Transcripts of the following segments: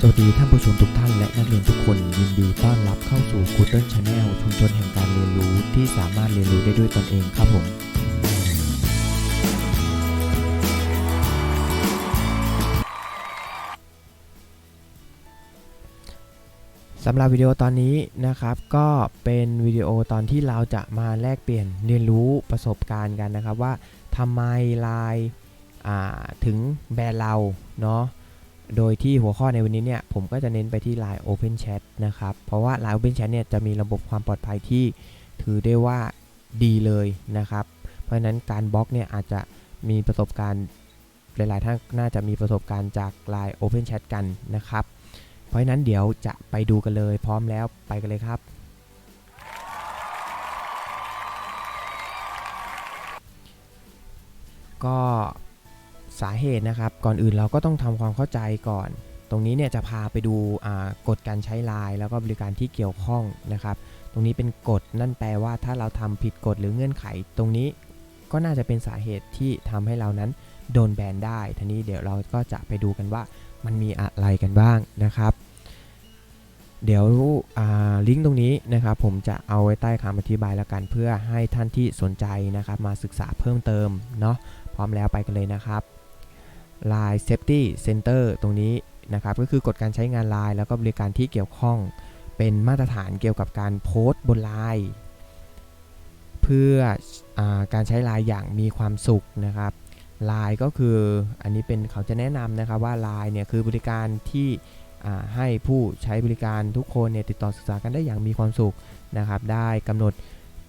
สวัสดีท่านผู้ชมทุกท่านและนักเรียนทุกคนยินดีต้อนรับเข้าสู่ Google Channel ชุมชนแห่งการเรียนรู้ที่สามารถเรียนรู้ได้ด้วยตนเองครับผมสำหรับวิดีโอตอนนี้นะครับ ก็เป็นวิดีโอตอนที่เราจะมาแลกเปลี่ยนเรียนรู้ประสบการณ์กันนะครับว่าทำไมไลน์ถึงแบรนด์เราเนาะ โดยที่หัวข้อในวันนี้เนี่ยผมก็จะเน้นไปที่ Line Open Chat นะครับ เพราะว่า Line Open Chat เนี่ยจะมีระบบความปลอดภัยที่ถือได้ว่าดีเลยนะครับ เพราะฉะนั้นการบล็อกเนี่ยอาจจะมีประสบการณ์หลาย ๆ ท่านน่าจะมีประสบการณ์จาก Line Open Chat กันนะครับ เพราะฉะนั้นเดี๋ยวจะไปดูกันเลย พร้อมแล้วไปกันเลยครับก็ สาเหตุนะครับ ก่อนอื่นเราก็ต้องทำความเข้าใจก่อน ตรงนี้เนี่ยจะพาไปดูกฎการใช้ไลน์แล้วก็บริการที่เกี่ยวข้องนะครับ ตรงนี้เป็นกฎนั่นแปลว่าถ้าเราทำผิดกฎหรือเงื่อนไข ตรงนี้ก็น่าจะเป็นสาเหตุที่ทำให้เรานั้นโดนแบนได้ทีนี้เดี๋ยวเราก็จะไปดูกันว่ามันมีอะไรกันบ้างนะครับ เดี๋ยวลิงก์ตรงนี้นะครับ ผมจะเอาไว้ใต้คำอธิบายแล้วกัน เพื่อให้ท่านที่สนใจนะครับ มาศึกษาเพิ่มเติมเนาะพร้อมแล้วไปกันเลยนะครับ Line Safety Center ตรงนี้นะครับก็คือกฎการใช้งาน Line แล้วก็บริการที่เกี่ยวข้องเป็นมาตรฐานเกี่ยวกับการโพสต์บน Line เพื่ออการใช้ Line อย่างมีความสุขนะครับ Line ก็คืออันนี้เป็นเขาจะแนะนำนะครับว่า Line เนี่ยคือบริการที่ให้ผู้ใช้บริการทุกคนเนี่ยติดต่อศึกษารกันได้อย่างมีความสุขนะครับ ได้กำหนด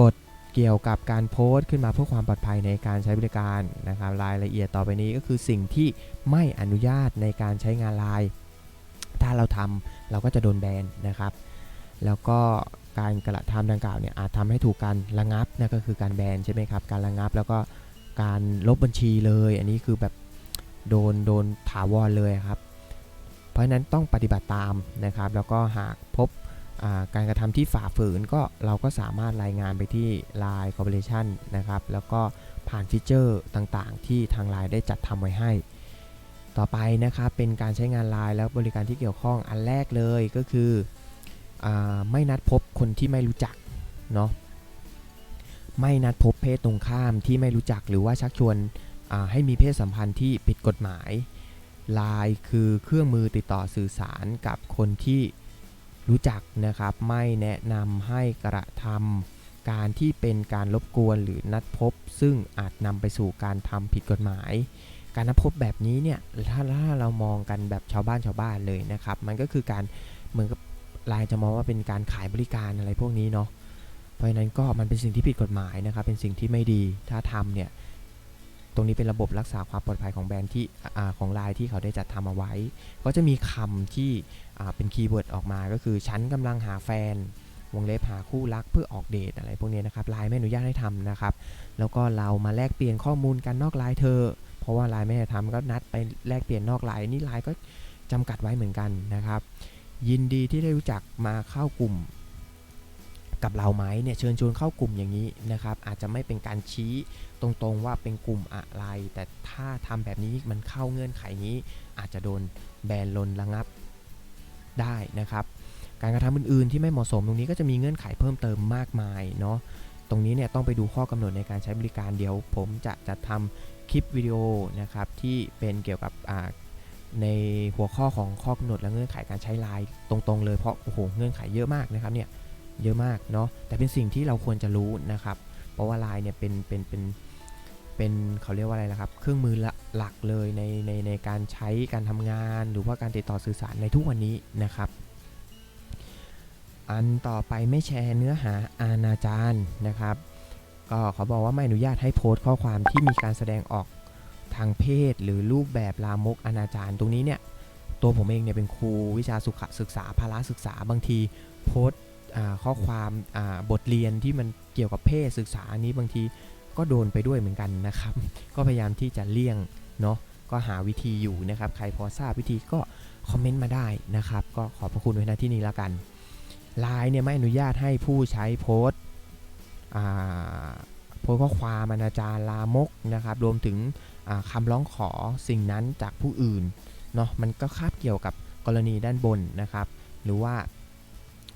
กฎ เกี่ยวกับการโพสต์ขึ้นมาเพื่อความปลอดภัยในการใช้บริการนะครับรายละเอียดต่อไปนี้ก็คือสิ่งที่ไม่อนุญาตในการใช้งานไลน์ถ้าเราทำเราก็จะโดนแบนนะครับ แล้วก็การกระทำดังกล่าวเนี่ยอาจทำให้ถูกการระงับนั่นก็คือการแบนใช่ไหมครับ การระงับแล้วก็การลบบัญชีเลย อันนี้คือแบบโดนโดนถาวรเลยครับ เพราะฉะนั้นต้องปฏิบัติตามนะครับ แล้วก็หากพบ การกระทำที่ฝ่าฝืนก็เราก็สามารถรายงานไปที่ Line Corporation นะครับ แล้วก็ผ่านฟีเจอร์ต่างๆ ที่ทาง Line ได้จัดทำไว้ให้ ต่อไปนะครับเป็นการใช้งาน Line แล้วบริการที่เกี่ยวข้องอันแรกเลยก็คืออไม่นัดพบคนที่ไม่รู้จักเนาะไม่นัดพบเพศตรงข้ามที่ไม่รู้จักหรือว่าชักชวนให้มีเพศสัมพันธ์ที่ผิดกฎหมาย Line คือเครื่องมือติดต่อสื่อสารกับคนที่ รู้จักนะครับไม่แนะนำให้กระทำการที่เป็นการรบกวนหรือนัดพบ ซึ่งอาจนำไปสู่การทำผิดกฎหมาย การนัดพบแบบนี้เนี่ยถ้าถ้าเรามองกันแบบชาวบ้านชาวบ้านเลยนะครับ มันก็คือการเหมือนกับลายจะมองว่าเป็นการขายบริการอะไรพวกนี้เนาะเพราะฉะนั้นก็มันเป็นสิ่งที่ผิดกฎหมายนะครับ เป็นสิ่งที่ไม่ดีถ้าทำเนี่ย ตรงนี้เป็นระบบรักษาความปลอดภัยของแบรนด์ที่อของไลน์ที่เขาได้จัดทำเอาไว้ ก็จะมีคำที่เป็นคีย์เวิร์ดออกมา ก็คือฉันกำลังหาแฟน วงเล็บหาคู่รักเพื่อออกเดทอะไรพวกนี้นะครับไลน์ไม่อนุญาตให้ทำนะครับ แล้วก็เรามาแลกเปลี่ยนข้อมูลกันนอกไลน์เธอ เพราะว่าไลน์ไม่ให้ทำก็นัดไปแลกเปลี่ยนนอกไลน์นี่ไลน์ก็จำกัดไว้เหมือนกันนะครับ ยินดีที่ได้รู้จักมาเข้ากลุ่ม กับเราไหมเนี่ยเชิญชวนเข้ากลุ่มอย่างนี้นะครับอาจจะไม่เป็นการชี้ตรงๆว่าเป็นกลุ่มอะไร แต่ถ้าทำแบบนี้มันเข้าเงื่อนไขนี้ อาจจะโดนแบนลนระงับได้นะครับ การกระทำอื่นๆ ที่ไม่เหมาะสมตรงนี้ก็จะมีเงื่อนไขเพิ่มเติมมากมายเนาะตรงนี้เนี่ยต้องไปดูข้อกำหนดในการใช้บริการเดี๋ยว ผมจะจัดทำคลิปวิดีโอนะครับที่เป็นเกี่ยวกับในหัวข้อของข้อกำหนดและเงื่อนไขการใช้ไลน์ตรงๆเลยเพราะโอ้โหเงื่อนไขเยอะมากนะครับเนี่ย เยอะมากเนาะแต่เป็นสิ่งที่เราควรจะรู้นะครับ เพราะว่าไลน์เนี่ยเป็นเป็นเป็นเป็นเขาเรียกว่าอะไรล่ะครับ เครื่องมือหลักเลยในในในการใช้การทำงานหรือว่าการติดต่อสื่อสารในทุกวันนี้นะครับ อันต่อไปไม่แชร์เนื้อหาอาณาจารนะครับ ก็เขาบอกว่าไม่อนุญาตให้โพสต์ข้อความที่มีการแสดงออกทางเพศ หรือรูปแบบลามกอนาจารตรงนี้เนี่ยตัวผมเองเนี่ยเป็นครูวิชาสุขศึกษาพละศึกษาบางทีโพสต์ ข้อความบทเรียนที่มันเกี่ยวกับเพศศึกษาอันนี้บางทีก็โดนไปด้วยเหมือนกันนะครับ ก็พยายามที่จะเลี่ยงเนาะก็หาวิธีอยู่นะครับ ใครพอทราบวิธีก็คอมเมนต์มาได้นะครับ ก็ขอบพระคุณไว้ณที่นี้แล้วกันไลน์เนี่ยไม่อนุญาตให้ผู้ใช้โพสต์โพสข้อความอนาจารลามกนะครับรวมถึงคำร้องขอสิ่งนั้นจากผู้อื่นเนาะมันก็คาบเกี่ยวกับกรณีด้านบนนะครับ หรือว่า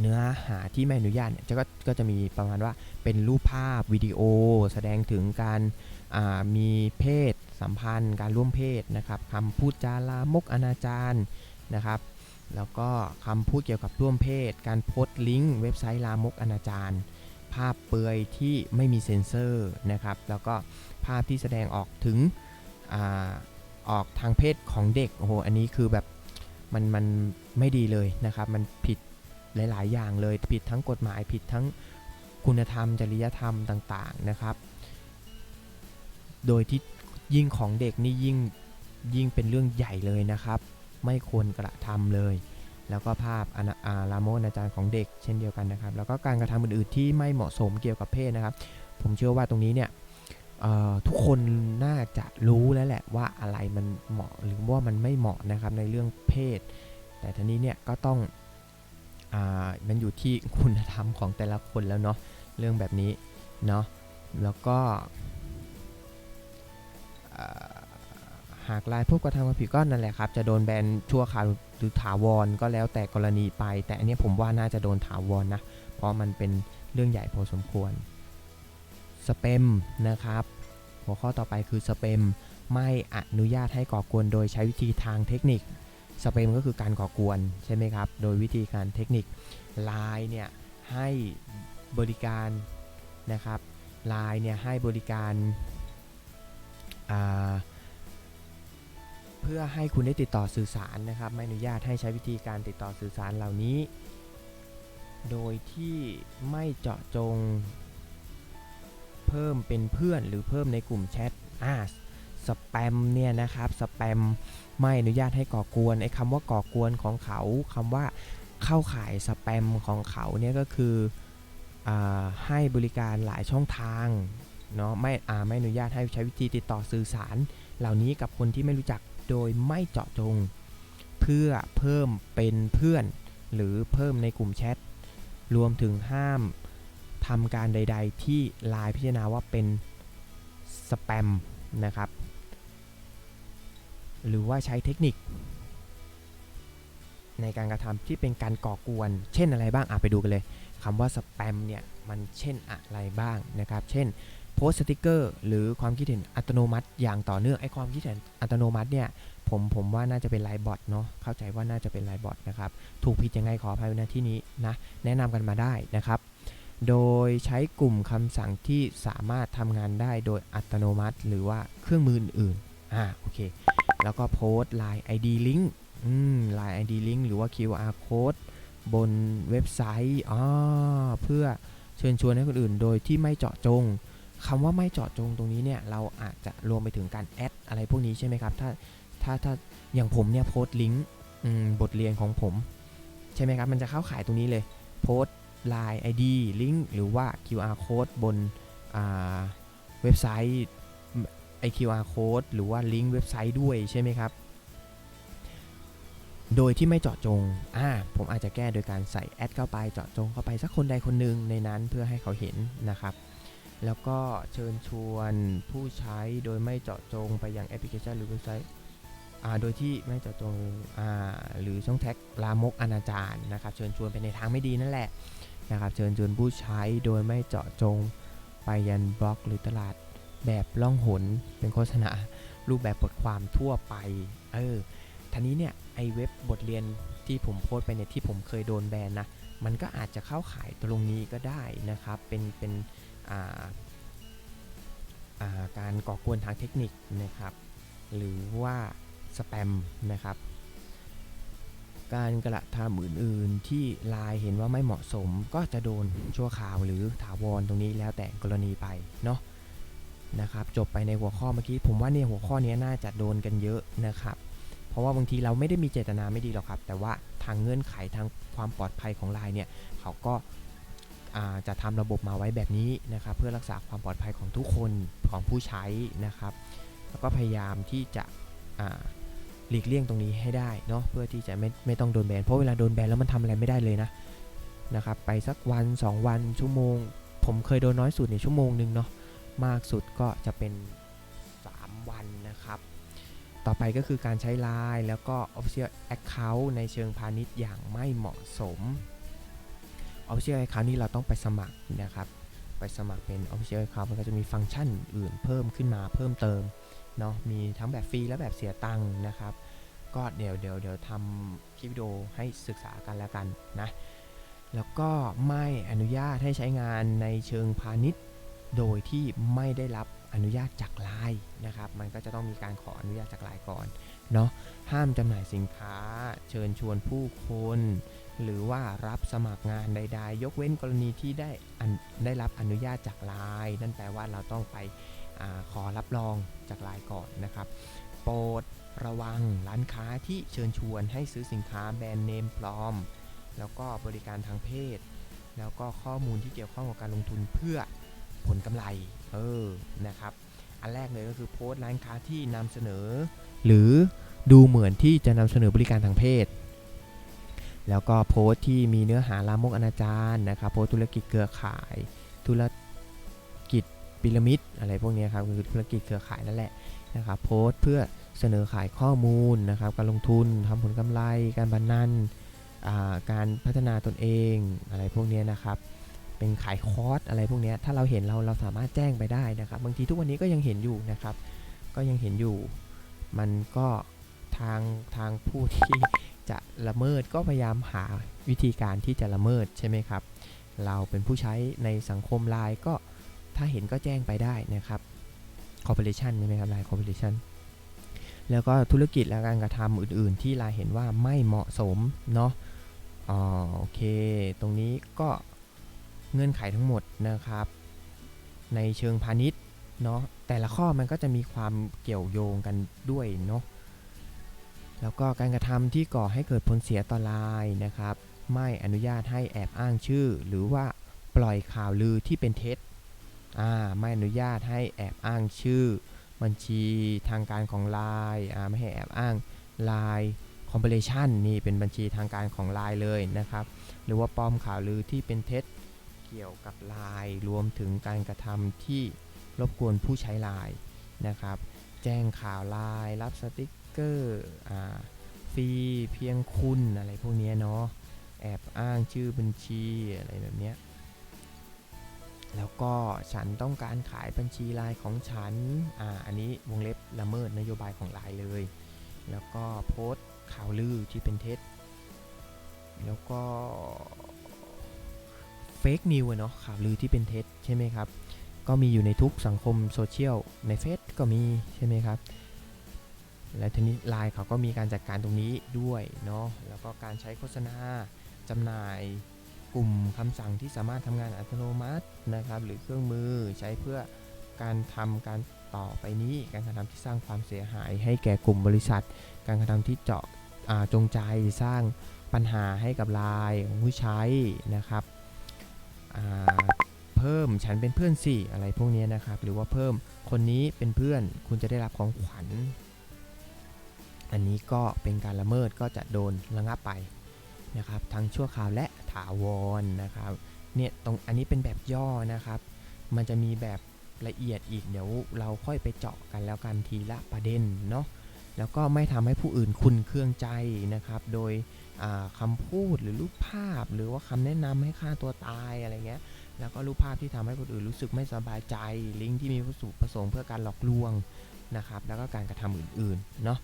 เนื้อหาที่ไม่อนุญาตเนี่ยจะก็ก็จะมีประมาณว่าเป็นรูปภาพวิดีโอ แสดงถึงการมีเพศสัมพันธ์ การร่วมเพศนะครับคำพูดจาลามกอนาจารนะครับ แล้วก็คำพูดเกี่ยวกับร่วมเพศ การโพสต์ลิงก์เว็บไซต์ลามกอนาจารภาพเปลือยที่ไม่มีเซ็นเซอร์นะครับ แล้วก็ภาพที่แสดงออกถึงอออกทางเพศของเด็กโอ้โหอันนี้คือแบบมันมันไม่ดีเลยนะครับ มันผิด หลาย ๆ อย่างเลยผิดทั้งกฎหมายผิดทั้งคุณธรรม จริยธรรมต่าง ๆ นะครับ โดยที่ยิ่งของเด็กนี่ยิ่งยิ่งเป็นเรื่องใหญ่เลยนะครับ ไม่ควรกระทำเลย แล้วก็ภาพอนาอาลามกอาจารย์ของเด็กเช่นเดียวกันนะครับ แล้วก็การกระทำอื่น ๆ ที่ไม่เหมาะสมเกี่ยวกับเพศนะครับ ผมเชื่อว่าตรงนี้เนี่ยทุกคนน่าจะรู้แล้วแหละว่าอะไรมันเหมาะหรือว่ามันไม่เหมาะนะครับในเรื่องเพศ แต่ทีนี้เนี่ยก็ต้อง มันอยู่ที่คุณธรรมของแต่ละคนแล้วเนาะเรื่องแบบนี้เนาะแล้วก็หากลายผู้กระทำความผิดก็นั่นแหละครับ จะโดนแบนชั่วคราวหรือถาวรก็แล้วแต่กรณีไป แต่อันเนี้ยผมว่าน่าจะโดนถาวรนะเพราะมันเป็นเรื่องใหญ่พอสมควรสเปมนะครับหัวข้อต่อไปคือสเปมไม่อนุญาตให้ก่อกวนโดยใช้วิธีทางเทคนิค สเปมก็คือการก่อกวนใช่ไหมครับ โดยวิธีการเทคนิคไลน์เนี่ยให้บริการนะครับไลน์เนี่ยให้บริการาเพื่อให้คุณได้ติดต่อสื่อสารนะครับ ไม่อนุญาตให้ใช้วิธีการติดต่อสื่อสารเหล่านี้ โดยที่ไม่เจาะจงเพิ่มเป็นเพื่อนหรือเพิ่มในกลุ่มแชทอ่าสแปมเนี่ยนะครับสแปม ไม่อนุญาตให้ก่อกวนไอ้คำว่าก่อกวนของเขาคำว่าเข้าข่ายสแปมของเขาเนี่ยก็คืออให้บริการหลายช่องทางเนาะไม่อ่าไม่อนุญาตให้ใช้วิธีติดต่อสื่อสาร เหล่านี้กับคนที่ไม่รู้จักโดยไม่เจาะจง เพื่อเพิ่มเป็นเพื่อน หรือเพิ่มในกลุ่มแชทรวมถึงห้ามทำการใด ๆ ที่ไลน์พิจารณาว่าเป็นสแปมนะครับ หรือว่าใช้เทคนิค ในการกระทำที่เป็นการก่อกวน เช่นอะไรบ้างอะไปดูกันเลยคำว่าสแปมเนี่ยมันเช่นอะไรบ้างนะครับ เช่นโพสสติกเกอร์หรือความคิดเห็นอัตโนมัติ อย่างต่อเนื่องไอ้ความคิดเห็นอัตโนมัติเนี่ยผมผมว่าน่าจะเป็นไลน์บอทเนาะเข้าใจว่าน่าจะเป็นไลน์บอทนะครับถูกผิดยังไงขออภัยในที่นี้นะแนะนำกันมาได้นะครับ โดยใช้กลุ่มคำสั่งที่สามารถทำงานได้โดยอัตโนมัติ หรือว่าเครื่องมืออื่นๆอ่าโอเค แล้วก็โพสต์ Line ID Link อืม Line ID Link หรือว่า QR Code บนเว็บไซต์อ๋อเพื่อเชิญชวนให้คนอื่น โดยที่ไม่เจาะจงคำว่าไม่เจาะจงตรงนี้เนี่ยเราอาจจะรวมไปถึงการแอดอะไรพวกนี้ใช่ไหมครับ ถ้าถ้าถ้าอย่างผมเนี่ยโพสต์ลิงก์บทเรียนของผม ใช่ไหมครับ มันจะเข้าขายตรงนี้เลยโพสต์ Line ID ลิงก์หรือว่า QR Code บนเว็บไซต์ ไอ QR Code หรือว่าลิงก์เว็บไซต์ด้วยใช่ไหมครับ โดยที่ไม่เจาะจงอ่าผมอาจจะแก้โดยการใส่แอดเข้าไปเจาะจงเข้าไปสักคนใดคนหนึ่งในนั้นเพื่อให้เขาเห็นนะครับ แล้วก็เชิญชวนผู้ใช้โดยไม่เจาะจงไปยังแอปพลิเคชันหรือเว็บไซต์อ่าโดยที่ไม่เจาะจงอ่าหรือช่องแท็กลามกอนาจารนะครับ เชิญชวนไปในทางไม่ดีนั่นแหละนะครับ เชิญชวนผู้ใช้โดยไม่เจาะจงไปยันบล็อกหรือตลาด แบบล่องหนเป็นโฆษณารูปแบบบทความทั่วไป เออทีนี้เนี่ยไอเว็บบทเรียนที่ผมโพสไปเนี่ยที่ผมเคยโดนแบนนะ มันก็อาจจะเข้าขายตรงนี้ก็ได้นะครับ เป็นเป็นอ่าอ่าการก่อกวนทางเทคนิคนะครับ หรือว่าสแปมนะครับ การกระทำอื่น ๆ ที่ไลน์เห็นว่าไม่เหมาะสมก็จะโดนชั่วคราวหรือถาวรตรงนี้แล้วแต่กรณีไปเนาะ นะครับจบไปในหัวข้อเมื่อกี้ผมว่าเนี่ยหัวข้อนี้น่าจะโดนกันเยอะนะครับ เพราะว่าบางทีเราไม่ได้มีเจตนาไม่ดีหรอกครับ แต่ว่าทางเงื่อนไขทางความปลอดภัยของไลน์เนี่ยเขาก็าจะทำระบบมาไว้แบบนี้นะครับ เพื่อรักษาความปลอดภัยของทุกคนของผู้ใช้นะครับ แล้วก็พยายามที่จะหลีกเลี่ยงตรงนี้ให้ได้เนาะเพื่อที่จะไม่ไม่ต้องโดนแบนเพราะเวลาโดนแบนแล้วมันทำอะไรไม่ได้เลยนะนะครับ ไปสักวัน 2 วันชั่วโมง ผมเคยโดนน้อยสุดในชั่วโมงหนึ่งเนาะ มากสุดก็จะเป็น 3 วันนะครับ ต่อไปก็คือการใช้ Line แล้วก็ Official Account ในเชิงพาณิชย์อย่างไม่เหมาะสม Official Account นี่เราต้องไปสมัครนะครับ ไปสมัครเป็น Official Account มันก็จะมีฟังก์ชันอื่นเพิ่มขึ้นมาเพิ่มเติมเนาะมีทั้งแบบฟรีและแบบเสียตังค์นะครับ ก็เดี๋ยวเดี๋ยวเดี๋ยวทำคลิปวิดีโอให้ศึกษากันแล้วกันนะแล้วก็ไม่อนุญาตให้ใช้งานในเชิงพาณิชย์ โดยที่ไม่ได้รับอนุญาตจากไลน์นะครับ มันก็จะต้องมีการขออนุญาตจากไลน์ก่อนเนาะห้ามจำหน่ายสินค้า เชิญชวนผู้คน หรือว่ารับสมัครงานใด ๆ ยกเว้นกรณีที่ได้ได้รับอนุญาตจากไลน์นั่นแปลว่าเราต้องไปอขอรับรองจากไลน์ก่อนนะครับ โปรดระวังร้านค้าที่เชิญชวนให้ซื้อสินค้าแบรนด์เนมปลอม แล้วก็บริการทางเพศ แล้วก็ข้อมูลที่เกี่ยวข้องกับการลงทุนเพื่อ ผลกำไร เออ นะครับ อันแรกเลยก็คือโพสต์ร้านค้าที่นำเสนอ หรือดูเหมือนที่จะนำเสนอบริการทางเพศ แล้วก็โพสต์ที่มีเนื้อหาลามกอนาจารนะครับ โพสต์ธุรกิจเครือข่าย ธุรกิจพีระมิดอะไรพวกนี้ครับคือธุรกิจเครือข่ายนั่นแหละนะครับ โพสต์เพื่อเสนอขายข้อมูลนะครับ การลงทุนทำผลกำไร การบันนันอ่าการพัฒนาตนเองอะไรพวกนี้นะครับ เป็นขายคอร์สอะไรพวกนี้ถ้าเราเห็นเราเราสามารถแจ้งไปได้นะครับ บางทีทุกวันนี้ก็ยังเห็นอยู่นะครับ ก็ยังเห็นอยู่ มันก็ทางทางผู้ที่จะละเมิดก็พยายามหาวิธีการที่จะละเมิดใช่ไหมครับ เราเป็นผู้ใช้ในสังคมไลน์ก็ถ้าเห็นก็แจ้งไปได้นะครับ corporation ใช่ไหมครับไลน์ corporation แล้วก็ธุรกิจและการกระทำอื่น ๆ ที่ไลน์เห็นว่าไม่เหมาะสมเนาะอ๋อโอเค ตรงนี้ก็ เงื่อนไขทั้งหมดนะครับ ในเชิงพาณิชย์เนาะแต่ละข้อมันก็จะมีความเกี่ยวโยงกันด้วยเนาะแล้วก็การกระทำที่ก่อให้เกิดผลเสียต่อไลน์นะครับ ไม่อนุญาตให้แอบอ้างชื่อ หรือว่าปล่อยข่าวลือที่เป็นเท็จอ่าไม่อนุญาตให้แอบอ้างชื่อ บัญชีทางการของไลน์อ่าไม่ให้แอบอ้างไลน์คอม p พ a t i o n นี่เป็นบัญชีทางการของ Line เลยนะครับ หรือว่าปลอมข่าวลือที่เป็นเท็จ เกี่ยวกับ Line รวมถึงการกระทำที่รบกวนผู้ใช้ Line นะครับ แจ้งข่าว Line รับสติกเกอร์ฟรีเพียงคุณอะไรพวกนี้เนาะแอบอ้างชื่อบัญชีอะไรแบบเนี้ยแล้วก็ฉันต้องการขายบัญชีไลน์ของฉันอ่าอันนี้วงเล็บละเมิดนโยบายของไลน์เลย แล้วก็โพสต์ข่าวลือที่เป็นเท็จ แล้วก็ เฟกนิวเนาะข่าวลือที่เป็นเท็จใช่ไหมครับ ก็มีอยู่ในทุกสังคมโซเชียลในเฟซก็มีใช่ไหมครับ และทีนี้ไลน์เขาก็มีการจัดการตรงนี้ด้วยเนาะแล้วก็การใช้โฆษณาจำหน่ายกลุ่มคำสั่งที่สามารถทำงานอัตโนมัตินะครับ หรือเครื่องมือใช้เพื่อการทำการต่อไปนี้ การกระทำที่สร้างความเสียหาย ให้แก่กลุ่มบริษัท การกระทำที่เจาะจงใจสร้างปัญหาให้กับไลน์ของผู้ใช้นะครับ เพิ่มฉันเป็นเพื่อนสิอะไรพวกนี้นะครับ หรือว่าเพิ่มคนนี้เป็นเพื่อนคุณจะได้รับของขวัญ อันนี้ก็เป็นการละเมิดก็จะโดนระงับไปนะครับ ทั้งชั่วคราวและถาวรนะครับเนี่ยตรงอันนี้เป็นแบบย่อนะครับ มันจะมีแบบละเอียดอีกเดี๋ยวเราค่อยไปเจาะกันแล้วกันทีละประเด็นเนาะ แล้วก็ไม่ทำให้ผู้อื่นคุณเครื่องใจนะครับ โดยคำพูดหรือรูปภาพ หรือว่าคำแนะนำให้ฆ่าตัวตายอะไรเงี้ย แล้วก็รูปภาพที่ทำให้คนอื่นรู้สึกไม่สบายใจ ลิงก์ที่มีวัตถุประสงค์เพื่อการหลอกลวงนะครับ แล้วก็การกระทำอื่นๆ เนาะ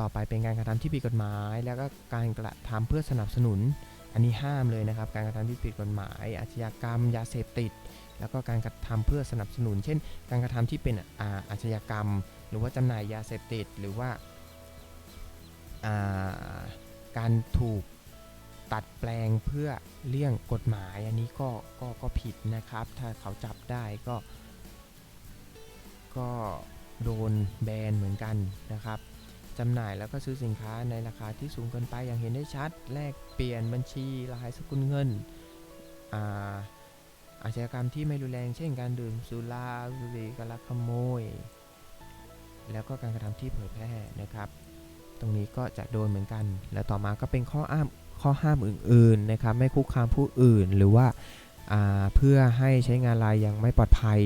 ต่อไปเป็นการกระทำที่ผิดกฎหมาย แล้วก็การกระทำเพื่อสนับสนุน อันนี้ห้ามเลยนะครับ การกระทำที่ผิดกฎหมาย อาชญากรรม ยาเสพติด แล้วก็การกระทำเพื่อสนับสนุน เช่น การกระทำที่เป็นอาชญากรรม หรือว่าจำหน่ายยาเสพติดหรือว่าการถูกตัดแปลงเพื่อเลี่ยงกฎหมาย อันนี้ก็ก็ก็ผิดนะครับ ถ้าเขาจับได้ก็ ก็โดนแบนเหมือนกันนะครับจำหน่ายแล้วก็ซื้อสินค้าในราคาที่สูงเกินไปอย่างเห็นได้ชัด แลกเปลี่ยนบัญชีรายสกุลเงินอาอาชญากรรมที่ไม่รุนแรงเช่นการดื่มสุราบุหรี่การลักขโมย แล้วก็การกระทำที่เผยแพร่นะครับ ตรงนี้ก็จะโดนเหมือนกัน แล้วต่อมาก็เป็นข้ออ้างข้อห้ามอื่นๆนะครับ ไม่คุกคามผู้อื่นหรือว่าเพื่อให้ใช้งานไลน์อย่างไม่ปลอดภัย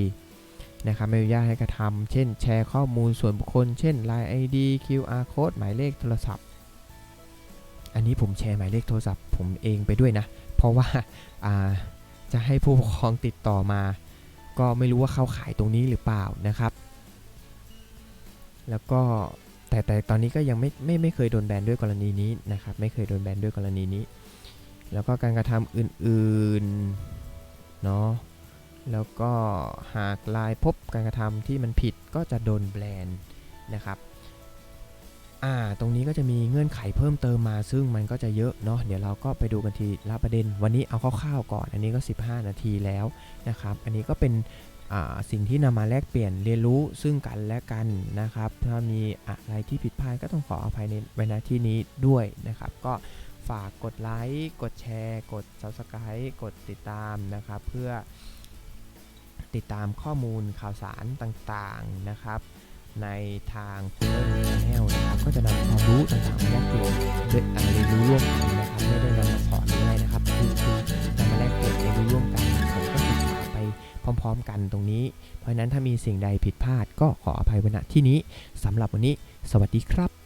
นะครับไม่อนุญาตให้กระทำเช่น แชร์ข้อมูลส่วนบุคคล เช่น Line ID QR code หมายเลขโทรศัพท์ อันนี้ผมแชร์หมายเลขโทรศัพท์ผมเองไปด้วยนะ เพราะว่าาจะให้ผู้ปกครองติดต่อมา ก็ไม่รู้ว่าเข้าขายตรงนี้หรือเปล่านะครับ แล้วก็แต่แต่ตอนนี้ก็ยังไม่ไม่ไม่เคยโดนแบนด้วยกรณีนี้นะครับไม่เคยโดนแบนด้วยกรณีนี้ แล้วก็การกระทำอื่นๆเนาะแล้วก็หากลายพบการกระทำที่มันผิดก็จะโดนแบนนะครับอ่าตรงนี้ก็จะมีเงื่อนไขเพิ่มเติมมาซึ่งมันก็จะเยอะเนาะเดี๋ยวเราก็ไปดูกันทีละประเด็น วันนี้เอาคร่าวๆก่อน อันนี้ก็ 15 นาทีแล้วนะครับ อันนี้ก็เป็น สิ่งที่นำมาแลกเปลี่ยนเรียนรู้ซึ่งกันและกันนะครับ ถ้ามีอะไรที่ผิดพลาดก็ต้องขออภัยในเวลาที่นี้ด้วยนะครับ ก็ฝากกดไลค์กดแชร์ กด Subscribe กดติดตามนะครับ เพื่อติดตามข้อมูลข่าวสารต่างๆนะครับ ในทาง p o l a r Channel นะครับ ก็จะนำความรู้ต่างๆมาแลกเปลี่ยนด้วยเรียนรู้ร่วมกันนะครับไม่ได้นำมาสอนหรืออะไรนะครับคือคือนำมาแลกเปลี่ยนเรียนรู้ร่วมกัน พร้อม ๆ กันตรงนี้ เพราะนั้นถ้ามีสิ่งใดผิดพลาดก็ขออภัยว้ณที่นี้สำหรับวันนี้ สวัสดีครับ